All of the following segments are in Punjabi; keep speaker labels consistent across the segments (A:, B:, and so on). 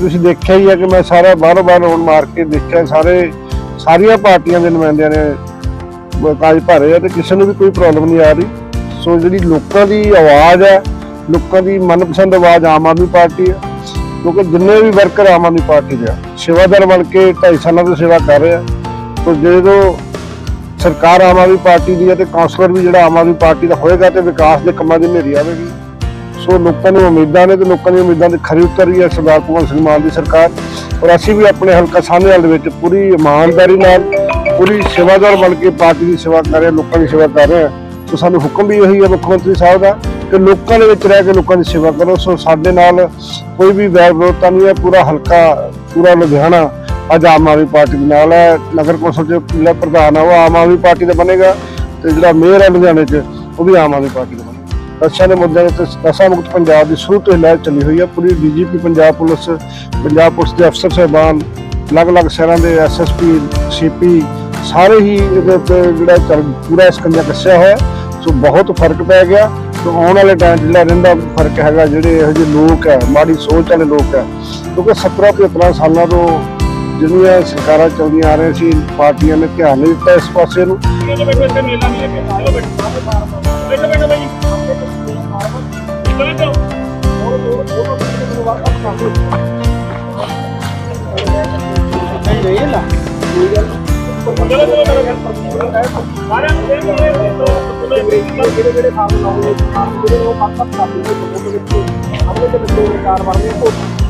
A: ਬਾਕੀ ਤੁਸੀਂ ਦੇਖਿਆ ਹੀ ਹੈ ਕਿ ਮੈਂ ਸਾਰਾ ਬਾਹਰੋਂ ਬਾਹਰ ਰੌਂਡ ਮਾਰ ਕੇ ਦੇਖਿਆ, ਸਾਰੇ, ਸਾਰੀਆਂ ਪਾਰਟੀਆਂ ਦੇ ਨੁਮਾਇੰਦਿਆਂ ਨੇ ਬ- ਕਾਗਜ਼ ਭਰੇ ਆ ਤੇ ਕਿਸੇ ਨੂੰ ਵੀ ਕੋਈ ਪ੍ਰੋਬਲਮ ਨਹੀਂ ਆ ਰਹੀ। ਸੋ ਜਿਹੜੀ ਲੋਕਾਂ ਦੀ ਆਵਾਜ਼ ਹੈ ਲੋਕਾਂ ਦੀ ਮਨਪਸੰਦ ਆਵਾਜ਼ ਆਮ ਆਦਮੀ ਪਾਰਟੀ ਹੈ ਕਿਉਂਕਿ ਜਿੰਨੇ ਵੀ ਵਰਕਰ ਆਮ ਆਦਮੀ ਪਾਰਟੀ ਦੇ ਆ, ਸੇਵਾਦਾਰ ਬਣ ਕੇ 2.5 ਸਾਲਾਂ ਤੋਂ ਸੇਵਾ ਕਰ ਰਹੇ ਆ, ਤੋਂ ਜਦੋਂ ਸਰਕਾਰ ਆਮ ਆਦਮੀ ਪਾਰਟੀ ਦੀ ਹੈ ਤੇ ਕਾਉਂਸਲਰ ਵੀ ਜਿਹੜਾ ਆਮ ਆਦਮੀ ਪਾਰਟੀ ਦਾ ਹੋਏਗਾ ਤੇ ਵਿਕਾਸ ਦੇ ਕੰਮਾਂ ਦੀ ਹਨੇਰੀ ਆਵੇਗੀ। ਸੋ ਲੋਕਾਂ ਨੂੰ ਉਮੀਦਾਂ ਨੇ ਤੇ ਲੋਕਾਂ ਦੀਆਂ ਉਮੀਦਾਂ ਦੇ ਖਰੀ ਉਤਰ ਰਹੀ ਹੈ ਸਰਦਾਰ ਭਗਵੰਤ ਸਿੰਘ ਮਾਨ ਦੀ ਸਰਕਾਰ। ਔਰ ਅਸੀਂ ਵੀ ਆਪਣੇ ਹਲਕਾ ਸਾਹਨੇਵਾਲ ਦੇ ਵਿੱਚ ਪੂਰੀ ਇਮਾਨਦਾਰੀ ਨਾਲ ਪੂਰੀ ਸੇਵਾਦਾਰ ਬਣ ਕੇ ਪਾਰਟੀ ਦੀ ਸੇਵਾ ਕਰ ਰਹੇ ਹਾਂ, ਲੋਕਾਂ ਦੀ ਸੇਵਾ ਕਰ ਰਹੇ ਹਾਂ। ਸੋ ਸਾਨੂੰ ਹੁਕਮ ਵੀ ਇਹੀ ਹੈ ਮੁੱਖ ਮੰਤਰੀ ਸਾਹਿਬ ਦਾ ਕਿ ਲੋਕਾਂ ਦੇ ਵਿੱਚ ਰਹਿ ਕੇ ਲੋਕਾਂ ਦੀ ਸੇਵਾ ਕਰੋ। ਸੋ ਸਾਡੇ ਨਾਲ ਕੋਈ ਵੀ ਵੈਰ ਵਿਰੋਧਤਾ ਨਹੀਂ ਹੈ ਪੂਰਾ ਹਲਕਾ ਪੂਰਾ ਲੁਧਿਆਣਾ ਅੱਜ ਆਮ ਆਦਮੀ ਪਾਰਟੀ ਦੇ ਨਾਲ ਹੈ। ਨਗਰ ਕੌਂਸਲ ਦੇ ਜਿਹੜਾ ਪ੍ਰਧਾਨ ਹੈ ਉਹ ਆਮ ਆਦਮੀ ਪਾਰਟੀ ਦਾ ਬਣੇਗਾ ਤੇ ਜਿਹੜਾ ਮੇਅਰ ਹੈ ਲੁਧਿਆਣੇ 'ਚ ਉਹ ਵੀ ਆਮ ਆਦਮੀ ਪਾਰਟੀ ਦਾ ਬਣੇਗਾ। ਨਸ਼ਿਆਂ ਦੇ ਮੁੱਦਿਆਂ ਤੇ ਨਸ਼ਾ ਮੁਕਤ ਪੰਜਾਬ ਦੀ ਸ਼ੁਰੂ ਤੋਂ ਹੀ ਲਹਿਰ ਚੱਲੀ ਹੋਈ ਹੈ ਪੂਰੀ DGP Punjab police Punjab police ਦੇ ਅਫਸਰ ਸਾਹਿਬਾਨ ਅਲੱਗ-ਅਲੱਗ ਸ਼ਹਿਰਾਂ ਦੇ ਐਸਐਸਪੀ ਸੀਪੀ ਸਾਰੇ ਹੀ ਇਹਦੇ ਉੱਤੇ ਜਿਹੜਾ ਚੱਲ ਪੂਰਾ ਸਕੰਜਾ ਕੱਸਿਆ ਹੋਇਆ ਸੋ ਬਹੁਤ ਫ਼ਰਕ ਪੈ ਗਿਆ ਸੋ ਆਉਣ ਵਾਲੇ ਟਾਈਮ ਜਿਹੜਾ ਰਹਿੰਦਾ ਫ਼ਰਕ ਹੈਗਾ ਜਿਹੜੇ ਇਹੋ ਜਿਹੇ ਲੋਕ ਹੈ ਮਾੜੀ ਸੋਚ ਵਾਲੇ ਲੋਕ ਹੈ ਕਿਉਂਕਿ 17 75 ਸਾਲਾਂ ਤੋਂ ਜਿਹੜੀਆਂ ਸਰਕਾਰਾਂ ਚੱਲਦੀਆਂ ਆ ਰਹੀਆਂ ਸੀ ਪਾਰਟੀਆਂ ਨੇ ਧਿਆਨ ਨਹੀਂ ਦਿੱਤਾ ਇਸ ਪਾਸੇ ਨੂੰ
B: ਚਲੋ ਨਹੀਂ ਹੈ ਚਲੋ ਬੈਠੋ ਚਲੋ ਚਲੋ ਸਾਰਿਆਂ ਨੂੰ ਦੇ ਦੇ
C: ਜਿਹੜੇ ਜਿਹੜੇ ਖਾਣ ਲਾਉਂਦੇ ਖਾਣ ਜਿਹੜੇ ਉਹ ਮੱਤ ਤੱਕ ਕਰਦੇ ਨੇ ਲੋਕਾਂ ਆਪਣੇ ਦੇ ਵਿੱਚ ਵਰਨੇ ਉਹ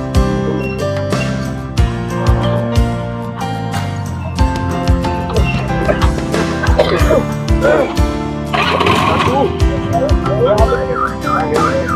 C: Satu.
D: Satu.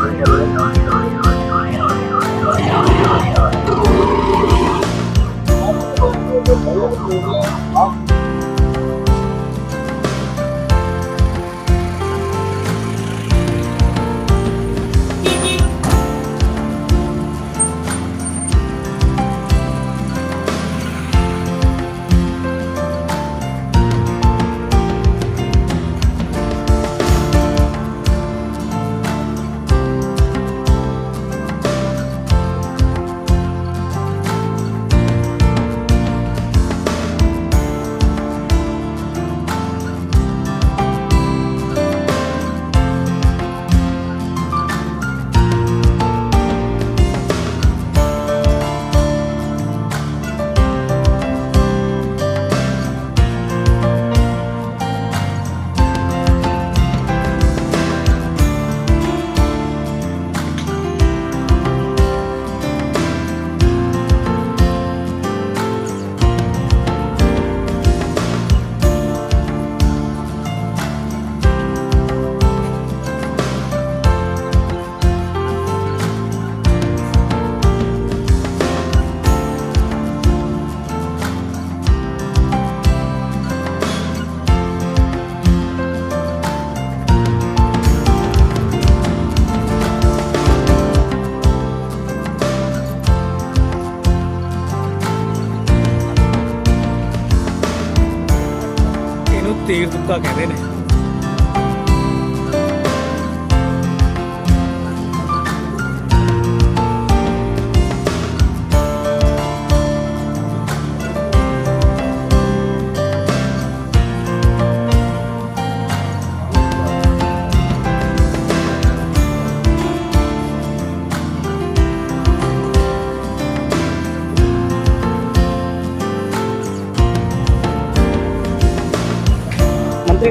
D: ਤੀਰ ਤੁੱਕਾ ਕਹਿੰਦੇ ਨੇ।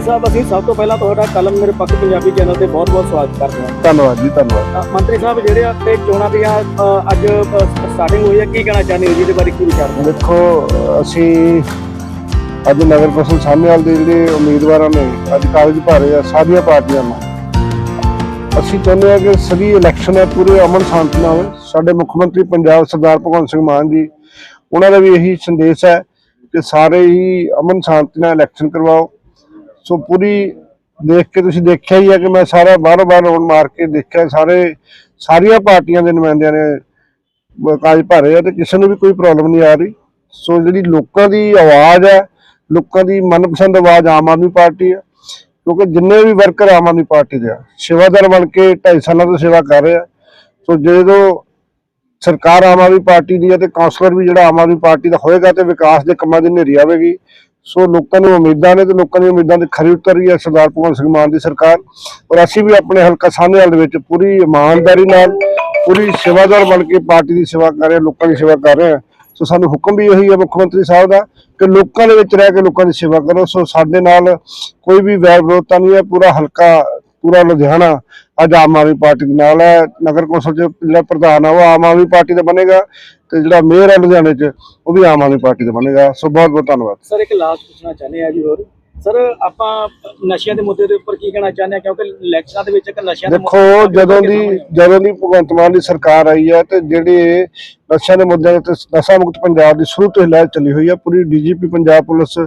C: ਸਾਹਿਬ ਅਸੀਂ ਸਭ ਤੋਂ ਪਹਿਲਾਂ ਤੁਹਾਡਾ ਕਲਮ ਮੇਰੇ ਪੱਕ ਪੰਜਾਬੀ ਚੈਨਲ ਤੇ ਬਹੁਤ-ਬਹੁਤ ਸਵਾਗਤ ਕਰਦੇ ਹਾਂ।
A: ਧੰਨਵਾਦ ਜੀ ਧੰਨਵਾਦ।
C: ਅ, ਮੰਤਰੀ ਸਾਹਿਬ ਜਿਹੜੇ ਆ ਤੇ ਚੋਣਾਂ ਦੀਆਂ ਅ, ਅੱਜ ਸਟਾਰਟਿੰਗ ਹੋਈ ਹੈ ਕੀ ਕਹਿਣਾ ਚਾਹੁੰਦੇ ਹੋ ਜੀ? ਇਹਦੇ ਬਾਰੇ ਕੀ ਵਿਚਾਰ ਨੇ?
A: ਦੇਖੋ ਅਸੀਂ ਅੱਜ ਨਗਰ ਕੌਂਸਲ ਸਾਹਮਣੇ ਦੇ ਜਿਹੜੇ ਉਮੀਦਵਾਰਾਂ ਨੇ ਅੱਜ ਕਾਗਜ਼ ਭਰੇ ਆ ਸਾਰੀਆਂ ਪਾਰਟੀਆਂ ਨੂੰ। ਅਸੀਂ ਚਾਹੁੰਦੇ ਹਾਂ ਕਿ ਸਭੀ ਇਲੈਕਸ਼ਨ ਹੈ ਪੂਰੇ ਅਮਨ ਸ਼ਾਂਤੀ ਨਾਲ ਹੋਵੇ। ਸਾਡੇ ਮੁੱਖ ਮੰਤਰੀ ਪੰਜਾਬ ਸਰਦਾਰ ਭਗਵੰਤ ਸਿੰਘ ਮਾਨ ਜੀ ਉਹਨਾਂ ਦਾ ਵੀ ਇਹੀ ਸੰਦੇਸ਼ ਹੈ ਕਿ ਸਾਰੇ ਹੀ ਅਮਨ ਸ਼ਾਂਤੀ ਨਾਲ ਇਲੈਕਸ਼ਨ ਕਰਵਾਓ। ਸੋ ਪੂਰੀ ਦੇਖ ਕੇ ਤੁਸੀਂ ਦੇਖਿਆ ਹੀ ਹੈ ਕਿ ਮੈਂ ਸਾਰਾ ਬਾਹਰੋਂ ਬਾਹਰ ਰੌਂਡ ਮਾਰ ਕੇ ਦੇਖਿਆ ਸਾਰੇ, ਸਾਰੀਆਂ ਪਾਰਟੀਆਂ ਦੇ ਨੁਮਾਇੰਦਿਆਂ ਨੇ ਬ- ਕਾਗਜ਼ ਭਰੇ ਆ ਤੇ ਕਿਸੇ ਨੂੰ ਵੀ ਕੋਈ ਪ੍ਰੋਬਲਮ ਨਹੀਂ ਆ ਰਹੀ। ਸੋ ਜਿਹੜੀ ਲੋਕਾਂ ਦੀ ਆਵਾਜ਼ ਹੈ, ਲੋਕਾਂ ਦੀ ਮਨਪਸੰਦ ਆਵਾਜ਼ ਆਮ ਆਦਮੀ ਪਾਰਟੀ ਹੈ, ਕਿਉਂਕਿ ਜਿੰਨੇ ਵੀ ਵਰਕਰ ਆਮ ਆਦਮੀ ਪਾਰਟੀ ਦੇ ਆ, ਸੇਵਾਦਾਰ ਬਣ ਕੇ 2.5 ਸਾਲਾਂ ਤੋਂ ਸੇਵਾ ਕਰ ਰਹੇ ਆ। ਸੋ ਜਦੋਂ ਸਰਕਾਰ ਆਮ ਆਦਮੀ ਪਾਰਟੀ ਦੀ ਹੈ ਤੇ ਕਾਉਂਸਲਰ ਵੀ ਜਿਹੜਾ ਆਮ ਆਦਮੀ ਪਾਰਟੀ ਦਾ ਹੋਏਗਾ ਤੇ ਵਿਕਾਸ ਦੇ ਕੰਮਾਂ ਦੀ ਨੇਰੀ ਆਵੇਗੀ ਸੋ ਲੋਕਾਂ ਨੂੰ ਉਮੀਦਾਂ ਨੇ ਤੇ ਲੋਕਾਂ ਦੀਆਂ ਉਮੀਦਾਂ ਤੇ ਖਰੀ ਉਤਰ ਰਹੀ ਹੈ ਸਰਦਾਰ ਭਗਵੰਤ ਸਿੰਘ ਮਾਨ ਦੀ ਸਰਕਾਰ। ਔਰ ਅਸੀਂ ਵੀ ਆਪਣੇ ਹਲਕਾ ਸਾਹਮਣੇ ਦੇ ਵਿੱਚ ਪੂਰੀ ਇਮਾਨਦਾਰੀ ਨਾਲ, ਪੂਰੀ ਸੇਵਾਦਾਰ ਬਣ ਕੇ ਪਾਰਟੀ ਦੀ ਸੇਵਾ ਕਰ ਰਹੇ ਹਾਂ ਲੋਕਾਂ ਦੀ ਸੇਵਾ ਕਰ ਰਹੇ ਹਾਂ। ਸੋ ਸਾਨੂੰ ਹੁਕਮ ਵੀ ਇਹੀ ਹੈ ਮੁੱਖ ਮੰਤਰੀ ਸਾਹਿਬ ਦਾ ਕਿ ਲੋਕਾਂ ਦੇ ਵਿੱਚ ਰਹਿ ਕੇ ਲੋਕਾਂ ਦੀ ਸੇਵਾ ਕਰੋ। ਸੋ ਸਾਡੇ ਨਾਲ ਕੋਈ ਵੀ ਵੈਰ ਵਿਰੋਧਤਾ ਨਹੀਂ ਹੈ, ਪੂਰਾ ਹਲਕਾ, ਪੂਰਾ ਲੁਧਿਆਣਾ ਅੱਜ ਆਮ ਆਦਮੀ ਪਾਰਟੀ ਦੇ ਨਾਲ ਹੈ। ਨਗਰ ਕੌਂਸਲ ਚ ਜਿਹੜਾ ਪ੍ਰਧਾਨ ਆ, ਉਹ ਆਮ ਆਦਮੀ ਪਾਰਟੀ ਦਾ ਬਣੇਗਾ। ਤੇ ਜਿਹੜਾ ਮੇਅਰ ਹੈ ਲੁਧਿਆਣੇ ਚ ਉਹ ਵੀ ਆਮ ਆਦਮੀ ਪਾਰਟੀ ਦਾ ਬਣੇਗਾ। ਸੋ ਬਹੁਤ ਬਹੁਤ ਧੰਨਵਾਦ।
C: ਸਰ ਇੱਕ ਲਾਸਟ ਪੁੱਛਣਾ ਚਾਹੁੰਦੇ ਆ ਜੀ ਹੋਰ। ਸਰ ਆਪਾਂ ਨਸ਼ਿਆਂ ਦੇ ਮੁੱਦੇ ਦੇ ਉੱਪਰ ਕੀ ਕਹਿਣਾ ਚਾਹੁੰਦੇ ਆ ਕਿਉਂਕਿ ਇਲੈਕਸ਼ਨਾਂ ਦੇ ਵਿੱਚ ਇੱਕ ਨਸ਼ਿਆਂ ਦਾ
A: ਦੇਖੋ ਜਦੋਂ ਦੀ। ਜਦੋਂ ਦੀ ਭਗਵੰਤ ਮਾਨ ਦੀ ਸਰਕਾਰ ਆਈ ਹੈ ਤੇ ਜਿਹੜੇ ਨਸ਼ਿਆਂ ਦੇ ਮੁੱਦਿਆਂ ਤੇ ਨਸ਼ਾ ਮੁਕਤ ਪੰਜਾਬ ਦੀ ਸ਼ੁਰੂ ਤੋਂ ਹੀ ਲਹਿਰ ਚੱਲੀ ਹੋਈ ਹੈ। ਪੂਰੀ DGP Punjab police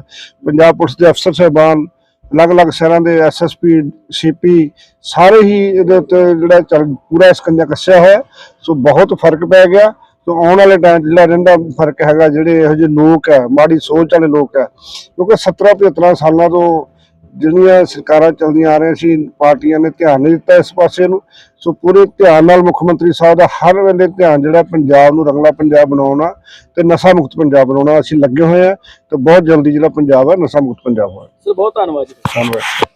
A: Punjab police ਦੇ ਅਫਸਰ ਸਾਹਿਬਾਨ ਅਲੱਗ-ਅਲੱਗ ਸ਼ਹਿਰਾਂ ਦੇ ਐਸਐਸਪੀ ਸੀਪੀ ਸਾਰੇ ਹੀ ਇਹਦੇ ਉੱਤੇ ਜਿਹੜਾ ਪੂਰਾ ਸਕੰਜਾ ਕੱਸਿਆ ਹੋਇਆ। ਸੋ ਬਹੁਤ ਫ਼ਰਕ ਪੈ ਗਿਆ। ਸੋ ਆਉਣ ਵਾਲੇ ਟਾਈਮ ਜਿਹੜਾ ਰਹਿੰਦਾ ਫ਼ਰਕ ਹੈਗਾ ਜਿਹੜੇ ਇਹੋ ਜਿਹੇ ਲੋਕ ਹੈ ਮਾੜੀ ਸੋਚ ਵਾਲੇ ਲੋਕ ਹੈ ਕਿਉਂਕਿ 17 75 ਸਾਲਾਂ ਤੋਂ ਜਿਹੜੀਆਂ ਸਰਕਾਰਾਂ ਚੱਲਦੀਆਂ ਆ ਰਹੀਆਂ ਸੀ ਪਾਰਟੀਆਂ ਨੇ ਧਿਆਨ ਨਹੀਂ ਦਿੱਤਾ ਇਸ ਪਾਸੇ ਨੂੰ। ਸੋ ਪੂਰੇ ਧਿਆਨ ਨਾਲ ਮੁੱਖ ਮੰਤਰੀ ਸਾਹਿਬ ਦਾ ਹਰ ਵੇਲੇ ਧਿਆਨ ਜਿਹੜਾ ਪੰਜਾਬ ਨੂੰ ਰੰਗਲਾ ਪੰਜਾਬ ਬਣਾਉਣਾ ਤੇ ਨਸ਼ਾ ਮੁਕਤ ਪੰਜਾਬ ਬਣਾਉਣਾ ਅਸੀਂ ਲੱਗੇ ਹੋਏ ਆ ਤੇ ਬਹੁਤ ਜਲਦੀ ਜਿਹੜਾ ਪੰਜਾਬ ਹੈ ਨਸ਼ਾ ਮੁਕਤ ਪੰਜਾਬ ਹੋਇਆ।
C: ਸਰ ਬਹੁਤ ਧੰਨਵਾਦ ਜੀ।
A: ਧੰਨਵਾਦ।